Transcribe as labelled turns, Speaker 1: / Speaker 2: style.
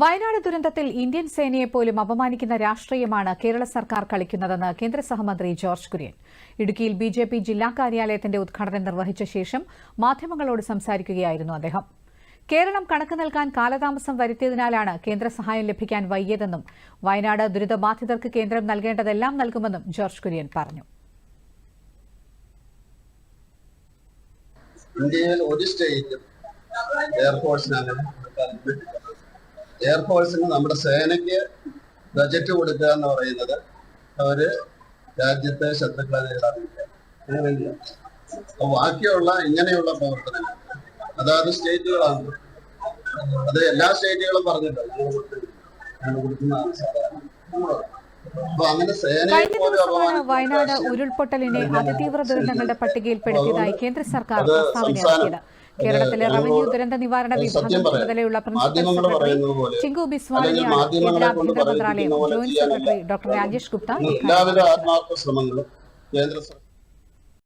Speaker 1: വയനാട് ദുരന്തത്തിൽ ഇന്ത്യൻ സേനയെ പോലും അപമാനിക്കുന്ന രാഷ്ട്രീയമാണ് കേരള സർക്കാർ കളിക്കുന്നതെന്ന് കേന്ദ്ര സഹമന്ത്രി ജോർജ് കുര്യൻ ഇടുക്കിയിൽ ബിജെപി ജില്ലാ കാര്യാലയത്തിന്റെ ഉദ്ഘാടനം നിർവഹിച്ച ശേഷം മാധ്യമങ്ങളോട് സംസാരിക്കുകയായിരുന്നു അദ്ദേഹം കേരളം കണക്ക് നൽകാൻ കാലതാമസം വരുത്തിയതിനാലാണ് കേന്ദ്ര സഹായം ലഭിക്കാൻ വൈകിയതെന്നും വയനാട് ദുരിതബാധിതർക്ക് കേന്ദ്രം നൽകേണ്ടതെല്ലാം നൽകുമെന്നും ജോർജ് കുര്യൻ പറഞ്ഞു
Speaker 2: ഇന്ത്യയിൽ ഒരു സ്റ്റേറ്റും എയർഫോഴ്സിനാണ് എയർഫോഴ്സിന് നമ്മുടെ സേനയ്ക്ക് ബജറ്റ് കൊടുക്കുക എന്ന് പറയുന്നത് അവര് രാജ്യത്തെ ശത്രുക്കളെ നേടാറില്ല അങ്ങനെയല്ല ബാക്കിയുള്ള ഇങ്ങനെയുള്ള പ്രവർത്തനങ്ങൾ അതാത് സ്റ്റേറ്റുകളാണ് അത് എല്ലാ സ്റ്റേറ്റുകളും പറഞ്ഞിട്ടുണ്ട് കഴിഞ്ഞ
Speaker 1: ദിവസമാണ് വയനാട് ഉരുൾപൊട്ടലിനെ അതിതീവ്ര ദുരന്തങ്ങളുടെ പട്ടികയിൽപ്പെടുത്തിയതായി കേന്ദ്ര സർക്കാർ പ്രസ്താവനയാക്കിയത് കേരളത്തിലെ റവന്യൂ ദുരന്ത നിവാരണ വിഭാഗം
Speaker 2: ചുമതലയുള്ള പ്രിൻസിപ്പൽ
Speaker 1: ചിങ്കു ബിസ്വാലിനെയാണ് മന്ത്രാലയം joint secretary doctor Rajesh Gupta ശ്രമങ്ങളും കേന്ദ്ര